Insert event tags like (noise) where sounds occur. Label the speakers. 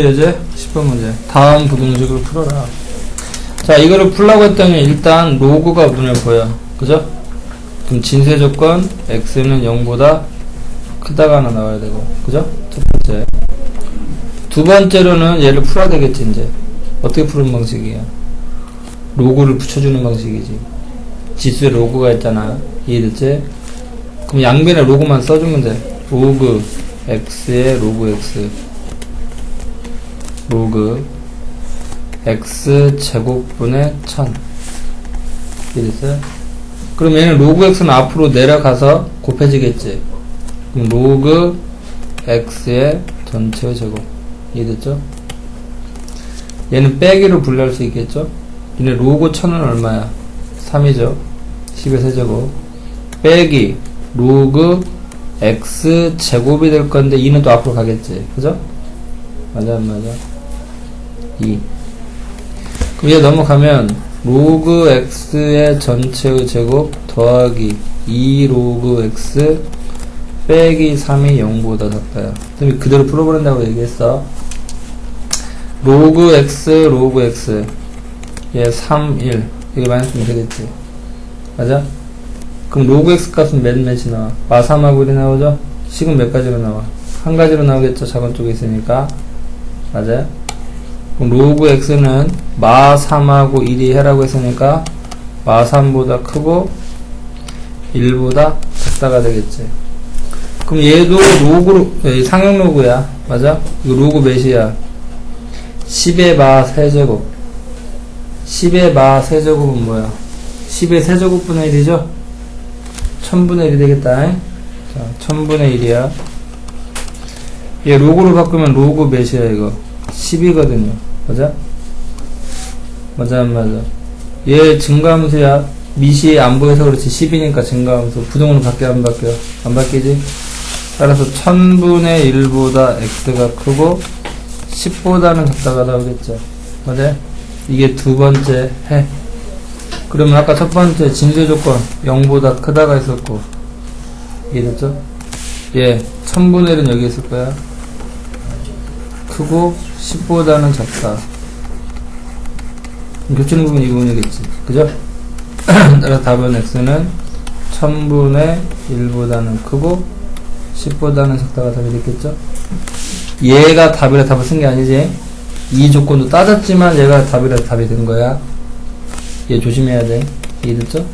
Speaker 1: 이제 10번 문제. 다음 부등식을 풀어라. 자 이거를 풀라고 했더니 일단 로그가 눈에 보여. 그죠? 그럼 진세 조건 x는 0보다 크다가 하나 나와야 되고. 그죠? 첫 번째. 두 번째로는 얘를 풀어야 되겠지 이제. 어떻게 푸는 방식이야? 로그를 붙여주는 방식이지. 지수에 로그가 있잖아. 이해됐지? 그럼 양변에 로그만 써주면 돼. 로그 x에 로그 x 로그 x 제곱분의 1000 이랬어요? 그럼 얘는 로그 x는 앞으로 내려가서 곱해지겠지 그럼 로그 x의 전체 제곱 이해됐죠? 얘는 빼기로 분리할 수 있겠죠? 얘네 로그 1000은 얼마야? 3이죠 10의 세제곱 빼기 로그 x 제곱이 될 건데 2는 또 앞으로 가겠지 그죠? 맞아 안 맞아? 2 그럼 얘 넘어가면 로그 x의 전체의 제곱 더하기 2 로그 x 빼기 3이 0보다 작다요 그대로 풀어버린다고 얘기했어 로그 x 로그 x 얘 3, 1 이게 마이너스면 되겠지 맞아? 그럼 로그 x 값은 몇 몇이 나와? 마 3하고 1이 나오죠? 식은 몇 가지로 나와? 한 가지로 나오겠죠 작은 쪽에 있으니까 맞아요? 로그 x는 마 3하고 1이 해라고 했으니까 마 3보다 크고 1보다 작다가 되겠지. 그럼 얘도 로그로 에, 상형 로그야. 맞아? 이거 로그 몇이야? 10의 마 세제곱 10의 마 세제곱은 뭐야? 10의 세제곱분의 1이죠? 1000분의 1이 되겠다. 잉? 자, 1000분의 1이야. 얘 로그로 바꾸면 로그 몇이야 이거? 10이거든요. 맞아? 맞아, 안 맞아? 얘 증가함수야. 미시에 안 보여서 그렇지. 10이니까 증가함수. 부동으로 바뀌어, 안 바뀌어? 안 바뀌지? 따라서 1000분의 1보다 x가 크고 10보다는 작다가 나오겠죠. 맞아? 이게 두 번째 해. 그러면 아까 첫 번째 진세 조건 0보다 크다가 있었고 이해됐죠? 예, 1000분의 1은 여기 있을 거야. 크고 10보다는 작다. 겹치는 부분 이 부분이겠지. 그죠? (clears throat) 따라서 답은 x는 1000분의 1보다는 크고 10보다는 작다가 답이 됐겠죠? 얘가 답이라 답을 쓴 게 아니지. 이 조건도 따졌지만 얘가 답이라 답이 된 거야. 얘 조심해야 돼. 이해됐죠?